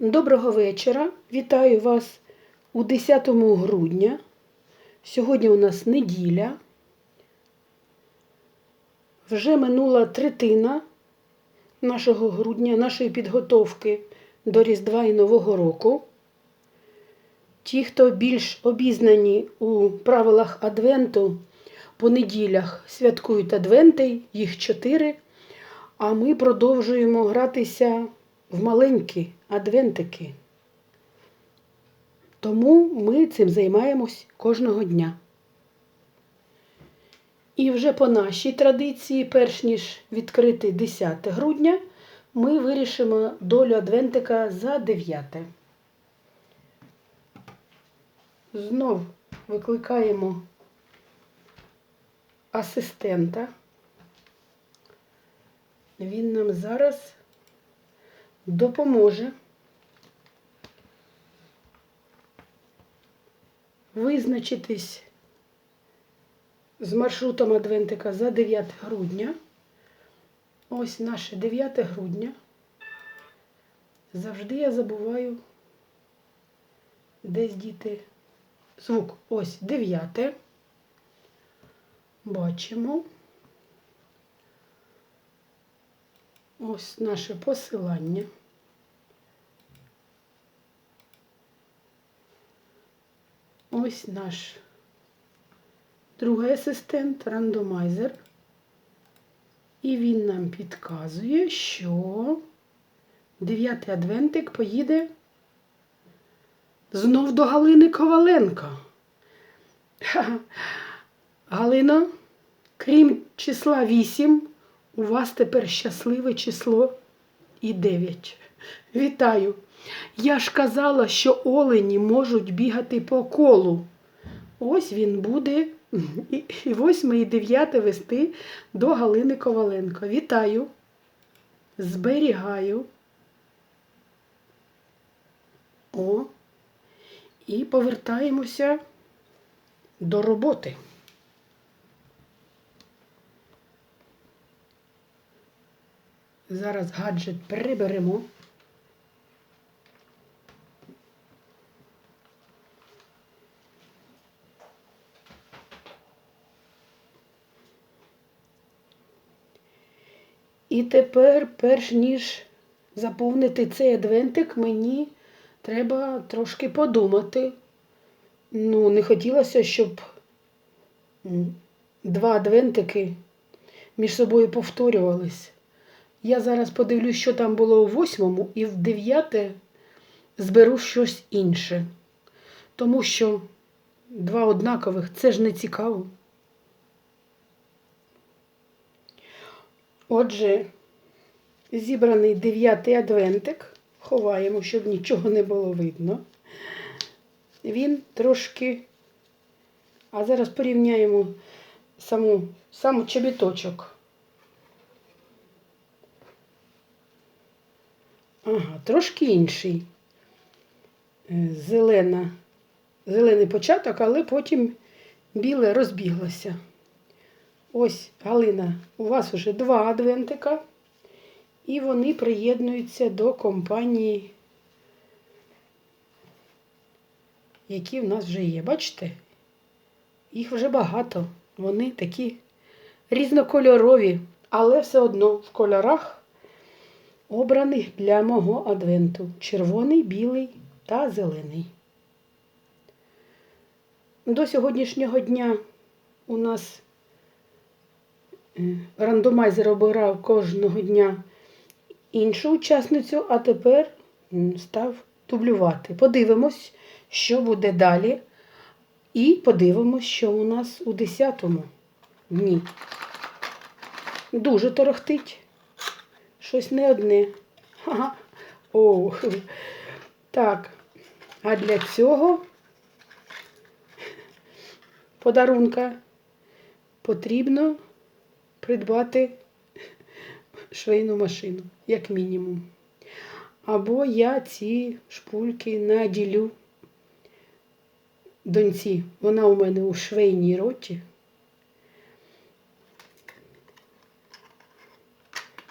Доброго вечора. Вітаю вас у 10 грудня. Сьогодні у нас неділя. Вже минула третина нашого грудня, нашої підготовки до Різдва і Нового року. Ті, хто більш обізнані у правилах Адвенту, по неділях святкують Адвенти, їх чотири. А ми продовжуємо гратися в маленькі адвентики. Тому ми цим займаємось кожного дня. І вже по нашій традиції, перш ніж відкрити 10 грудня, ми вирішимо долю адвентика за 9. Знов викликаємо асистента. Він нам зараз допоможе визначитись з маршрутом Адвентика за 9 грудня. Ось наше 9 грудня. Завжди я забуваю десь діти звук. Ось 9. Бачимо. Ось наше посилання. Ось наш другий асистент, рандомайзер. І він нам підказує, що дев'ятий адвентик поїде знов до Галини Коваленко. Ха-ха. Галино, крім числа 8, у вас тепер щасливе число і 9. Вітаю! Я ж казала, що олені можуть бігати по колу. Ось він буде і- і восьме і дев'яте вести до Галини Коваленко. Вітаю! Зберігаю. О, і повертаємося до роботи. Зараз гаджет приберемо. І тепер, перш ніж заповнити цей адвентик, мені треба трошки подумати. Ну, не хотілося, щоб два адвентики між собою повторювались. Я зараз подивлюсь, що там було у восьмому, і в дев'яте зберу щось інше. Тому що два однакових це ж не цікаво. Отже, зібраний дев'ятий адвентик. Ховаємо, щоб нічого не було видно. Він трошки. А зараз порівняємо саму, саму чобіточок. Ага, трошки інший. Зелена, зелений початок, але потім біле розбіглося. Ось, Галина, у вас вже два адвентика, і вони приєднуються до компанії, які в нас вже є. Бачите? Їх вже багато. Вони такі різнокольорові, але все одно в кольорах обраних для мого адвенту. Червоний, білий та зелений. До сьогоднішнього дня у нас рандомайзер обирав кожного дня іншу учасницю, а тепер став дублювати. Подивимось, що буде далі. І подивимось, що у нас у 10-му дні. Дуже торохтить. Щось не одне. О. Так. А для цього подарунка потрібно придбати швейну машину, як мінімум. Або я ці шпульки наділю доньці. Вона у мене у швейній роті.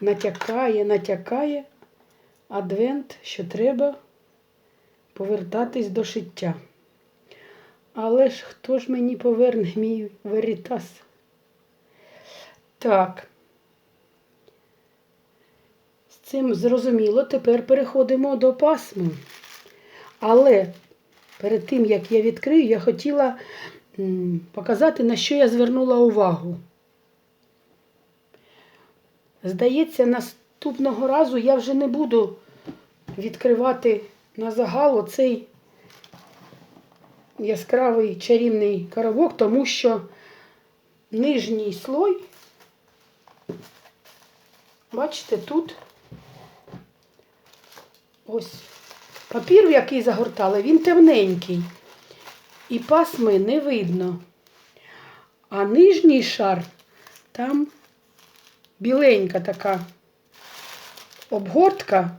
Натякає, натякає адвент, що треба повертатись до шиття. Але ж хто ж мені поверне мій верітас? Так. З цим зрозуміло, тепер переходимо до пасми. Але перед тим, як я відкрию, я хотіла показати, на що я звернула увагу. Здається, наступного разу я вже не буду відкривати на загал оцей яскравий чарівний коробок, тому що нижній слой, бачите, тут ось папір, який загортали, він темненький. І пасми не видно. А нижній шар там біленька така обгортка,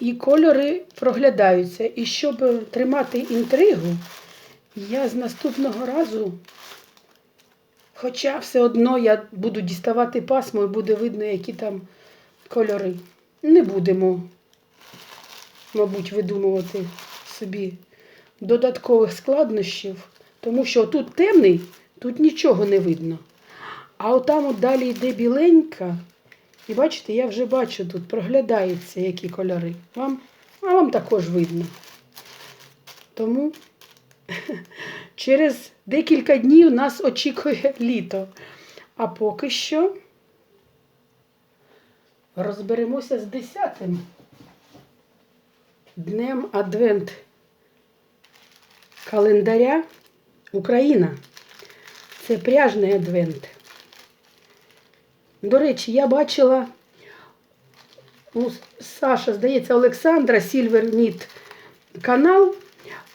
і кольори проглядаються. І щоб тримати інтригу, я з наступного разу, хоча все одно я буду діставати пасму і буде видно, які там кольори. Не будемо, мабуть, видумувати собі додаткових складнощів, тому що тут темний, тут нічого не видно. А отам от далі йде біленька. І бачите, я вже бачу тут, проглядається, які кольори. Вам, а вам також видно. Тому через декілька днів нас очікує літо. А поки що розберемося з десятим днем Адвент календаря Україна. Це пряжний адвент. До речі, я бачила у Саша, здається, Олександра Сільверніт канал.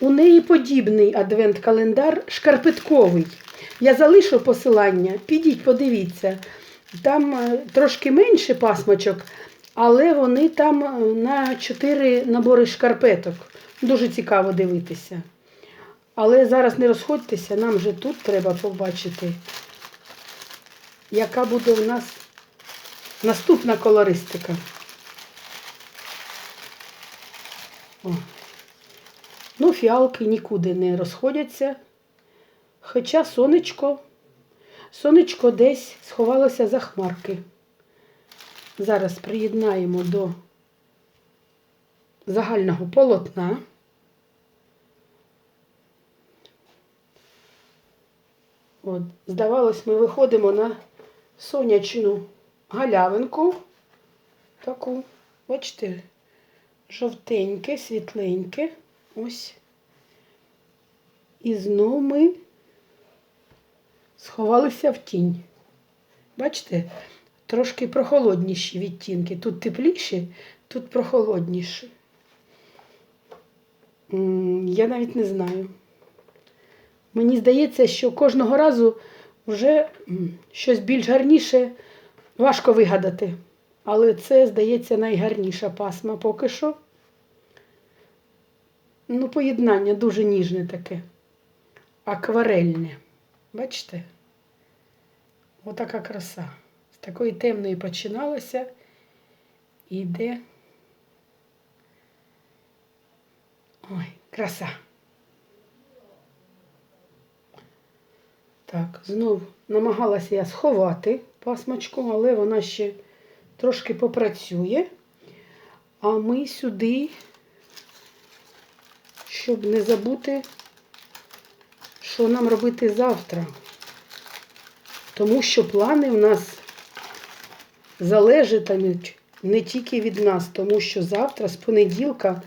У неї подібний адвент-календар шкарпетковий. Я залишу посилання, підіть, подивіться. Там е, трошки менше пасмочок, але вони там е, на 4 набори шкарпеток. Дуже цікаво дивитися. Але зараз не розходьтеся, нам же тут треба побачити, яка буде у нас наступна колористика. О. Ну, фіалки нікуди не розходяться. Хоча сонечко, сонечко десь сховалося за хмарки. Зараз приєднаємо до загального полотна. От, здавалось, ми виходимо на сонячну галявинку. Таку, бачите, жовтеньке, світленьке. Ось. І знову ми сховалися в тінь. Бачите, трошки прохолодніші відтінки. Тут тепліші, тут прохолодніші. Я навіть не знаю. Мені здається, що кожного разу вже щось більш гарніше важко вигадати. Але це, здається, найгарніша пасма поки що. Ну, поєднання дуже ніжне таке. Акварельне. Бачите? Отака краса. З такої темної починалося. І йде. Ой, краса. Так, знов намагалася я сховати пасмочку, але вона ще трошки попрацює. А ми сюди, щоб не забути, що нам робити завтра. Тому що плани в нас залежатимуть не тільки від нас, тому що завтра, з понеділка,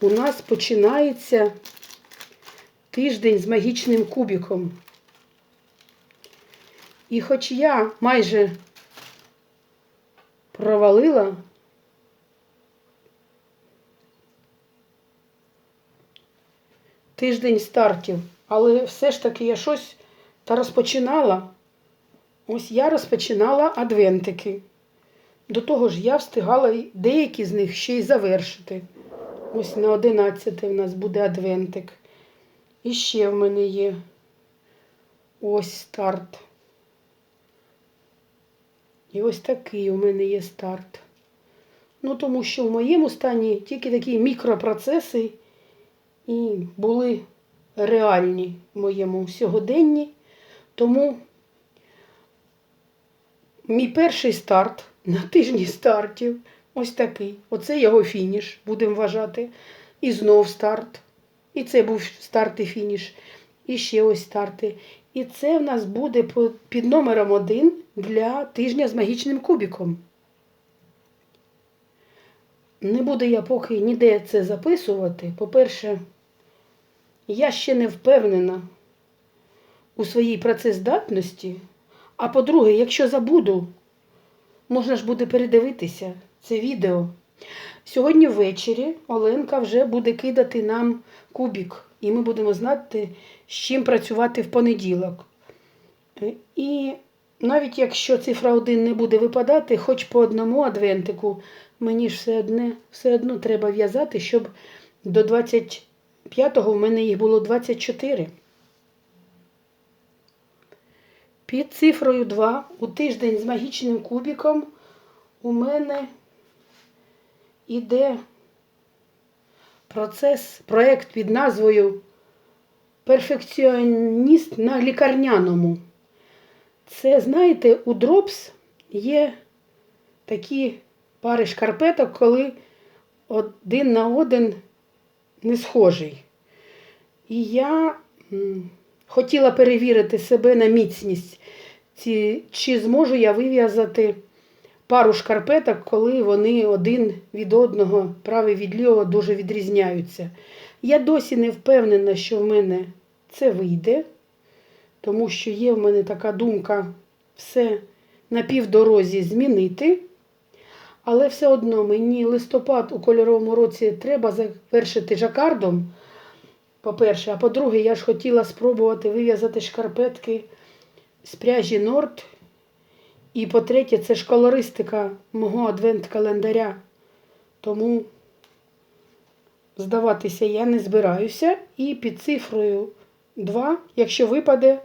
у нас починається тиждень з магічним кубіком. І хоч я майже провалила, тиждень стартів, але все ж таки я щось та розпочинала. Ось я розпочинала адвентики. До того ж, я встигала деякі з них ще й завершити. Ось на 11 в нас буде адвентик. І ще в мене є ось старт. І ось такий у мене є старт. Ну, тому що в моєму стані тільки такі мікропроцеси і були реальні в моєму сьогоденні. Тому мій перший старт на тижні стартів ось такий. Оце його фініш, будемо вважати. І знов старт. І це був старт і фініш. І ще ось старти. І це в нас буде під номером один для тижня з магічним кубіком. Не буду я поки ніде це записувати. По-перше, я ще не впевнена у своїй працездатності. А по-друге, якщо забуду, можна ж буде передивитися це відео. Сьогодні ввечері Оленка вже буде кидати нам кубік, і ми будемо знати, з чим працювати в понеділок. І навіть якщо цифра 1 не буде випадати, хоч по одному адвентику, мені ж все, одне, все одно треба в'язати, щоб до 25-го в мене їх було 24. Під цифрою 2 у тиждень з магічним кубіком у мене іде процес, проєкт під назвою Перфекціоніст на лікарняному. Це, знаєте, у Дропс є такі пари шкарпеток, коли один на один не схожий. І я хотіла перевірити себе на міцність, ці, чи зможу я вив'язати пару шкарпеток, коли вони один від одного, правий від лівого, дуже відрізняються. Я досі не впевнена, що в мене це вийде, тому що є в мене така думка все на півдорозі змінити. Але все одно мені листопад у кольоровому році треба завершити жакардом. По-перше, а по-друге, я ж хотіла спробувати вив'язати шкарпетки з пряжі Норд. І по-третє, це ж колористика мого адвент-календаря. Тому здаватися я не збираюся. І під цифрою 2, якщо випаде,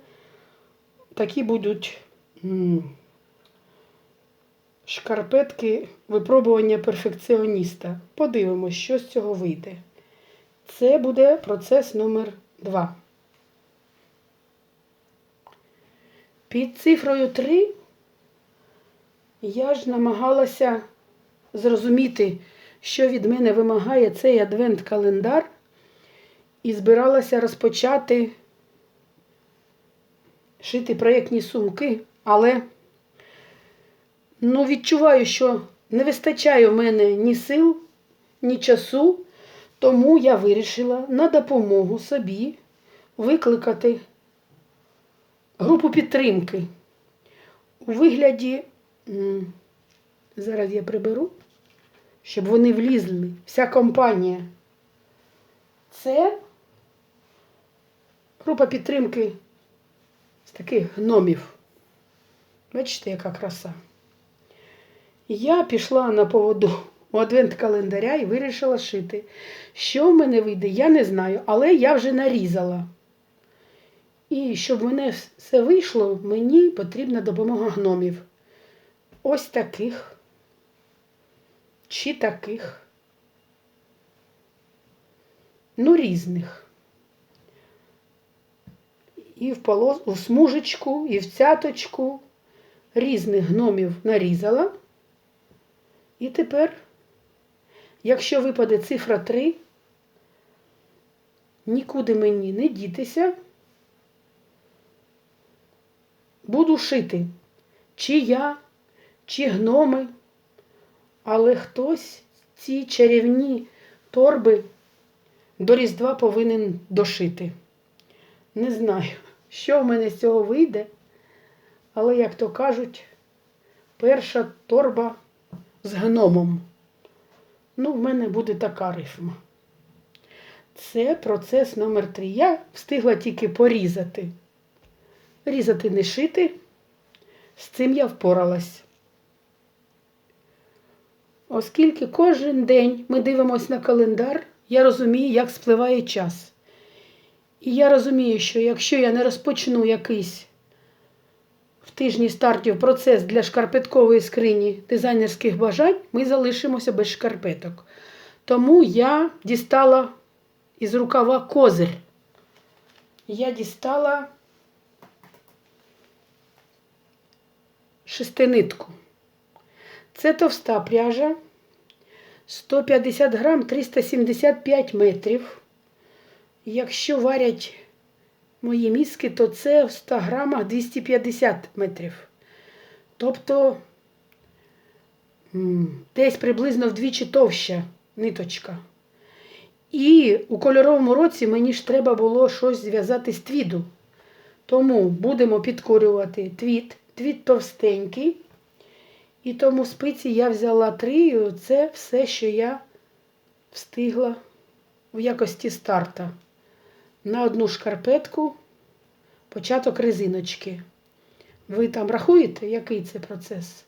такі будуть шкарпетки випробування перфекціоніста. Подивимось, що з цього вийде. Це буде процес номер 2. Під цифрою 3 я ж намагалася зрозуміти, що від мене вимагає цей адвент-календар, і збиралася розпочати шити проєктні сумки, але ну, відчуваю, що не вистачає в мене ні сил, ні часу, тому я вирішила на допомогу собі викликати групу підтримки у вигляді. Зараз я приберу, щоб вони влізли. Вся компанія. Це група підтримки з таких гномів. Бачите, яка краса. Я пішла на поводу у адвент календаря і вирішила шити. Що в мене вийде, я не знаю, але я вже нарізала. І щоб в мене все вийшло, мені потрібна допомога гномів. Ось таких. Чи таких. Ну, різних. І в полос, у смужечку, і в цяточку. Різних гномів нарізала. І тепер, якщо випаде цифра 3, нікуди мені не дітися. Буду шити. Чи я, чи гноми, але хтось ці чарівні торби до Різдва повинен дошити. Не знаю, що в мене з цього вийде, але, як то кажуть, перша торба з гномом. Ну, в мене буде така рифма. Це процес номер 3. Я встигла тільки порізати. Різати не шити. З цим я впоралась. Оскільки кожен день ми дивимося на календар, я розумію, як спливає час. І я розумію, що якщо я не розпочну якийсь в тижні стартів процес для шкарпеткової скрині дизайнерських бажань, ми залишимося без шкарпеток. Тому я дістала із рукава козир. Я дістала шестинитку. Це товста пряжа. 150 грам 375 метрів. Якщо варять мої мізки, то це в 100 грамах 250 метрів. Тобто десь приблизно вдвічі товща ниточка. І у кольоровому році мені ж треба було щось зв'язати з твіду. Тому будемо підкорювати твіт. Твіт товстенький. І тому спиці я взяла три, і це все, що я встигла в якості старта. На одну шкарпетку початок резиночки. Ви там рахуєте, який це процес?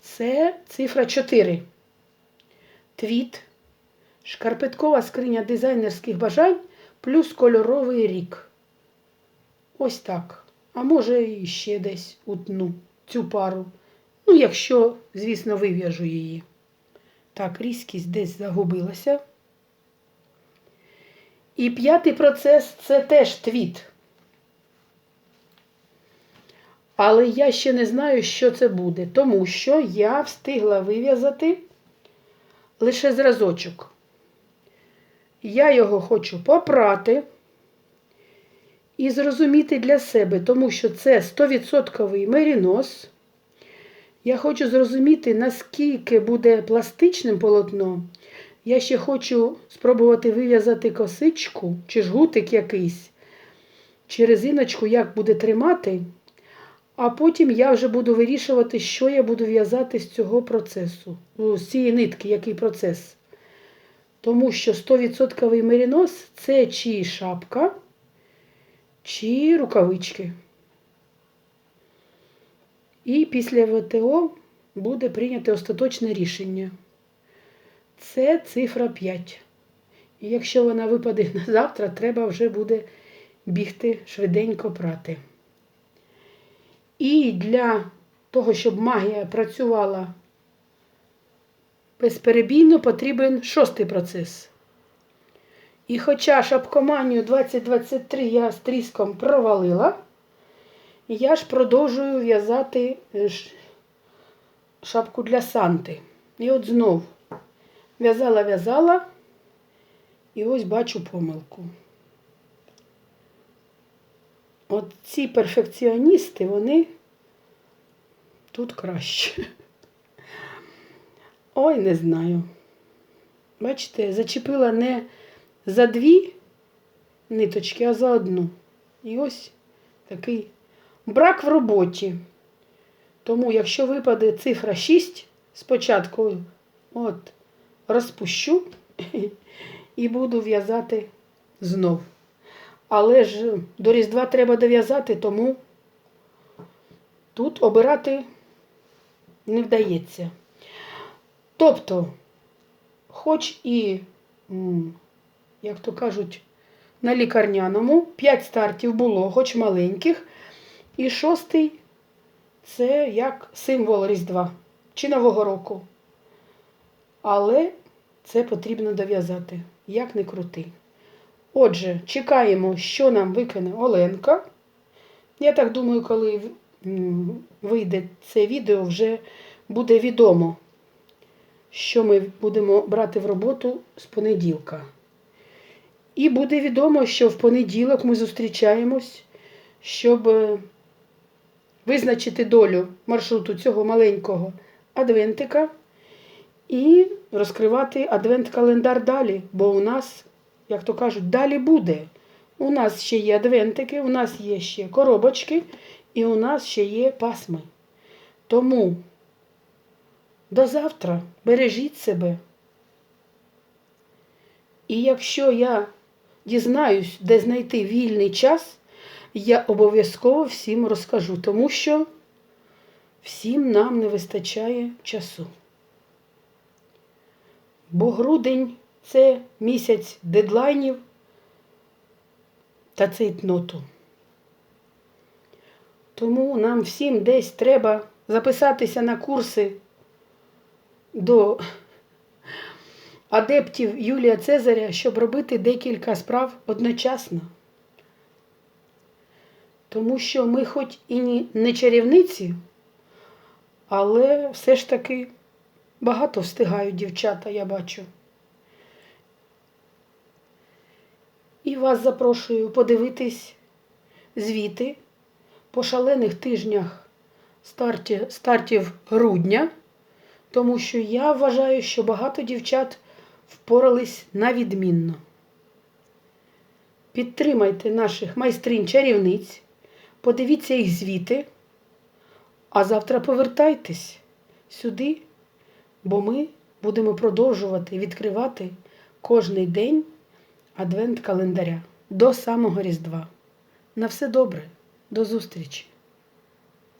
Це цифра 4. Твіт, шкарпеткова скриня дизайнерських бажань плюс кольоровий рік. Ось так. А може і ще десь утну цю пару. Ну, якщо, звісно, вив'яжу її. Так, різкість десь загубилася. І п'ятий процес це теж твіт. Але я ще не знаю, що це буде, тому що я встигла вив'язати лише зразочок. Я його хочу попрати і зрозуміти для себе, тому що це 100% мерінос. Я хочу зрозуміти, наскільки буде пластичним полотно. Я ще хочу спробувати вив'язати косичку чи жгутик якийсь, чи резиночку, як буде тримати. А потім я вже буду вирішувати, що я буду в'язати з цього процесу, ну, з цієї нитки, який процес. Тому що 100% мерінос це чи шапка, чи рукавички. І після ВТО буде прийнято остаточне рішення. Це цифра 5. І якщо вона випаде на завтра, треба вже буде бігти швиденько прати. І для того, щоб магія працювала безперебійно, потрібен шостий процес. І хоча шапкоманію 2023 я з тріском провалила, я ж продовжую в'язати е, шапку для Санти. І от знов в'язала, в'язала, і ось бачу помилку. От ці перфекціоністи, вони тут краще. Ой, не знаю. Бачите, зачепила не за дві ниточки, а за одну. І ось такий брак в роботі. Тому, якщо випаде цифра 6, спочатку от, розпущу і буду в'язати знов. Але ж до Різдва треба дов'язати, тому тут обирати не вдається. Тобто, хоч і, як то кажуть, на лікарняному 5 стартів було, хоч маленьких, і шостий це як символ Різдва чи Нового року. Але це потрібно дов'язати, як не крути. Отже, чекаємо, що нам викине Оленка. Я так думаю, коли вийде це відео, вже буде відомо, що ми будемо брати в роботу з понеділка. І буде відомо, що в понеділок ми зустрічаємось, щоб е, визначити долю маршруту цього маленького адвентика і розкривати адвент-календар далі, бо у нас, як то кажуть, далі буде. У нас ще є адвентики, у нас є ще коробочки, і у нас ще є пасми. Тому до завтра бережіть себе. І якщо я дізнаюсь, де знайти вільний час, я обов'язково всім розкажу, тому що всім нам не вистачає часу. Бо грудень це місяць дедлайнів та цейтноту. Тому нам всім десь треба записатися на курси до адептів Юлія Цезаря, щоб робити декілька справ одночасно. Тому що ми хоч і не чарівниці, але все ж таки багато встигають дівчата, я бачу. І вас запрошую подивитись звіти по шалених тижнях старті, стартів грудня, тому що я вважаю, що багато дівчат впорались на відмінно. Підтримайте наших майстринь-чарівниць, подивіться їх звіти, а завтра повертайтесь сюди, бо ми будемо продовжувати відкривати кожний день адвент календаря до самого Різдва. На все добре, до зустрічі!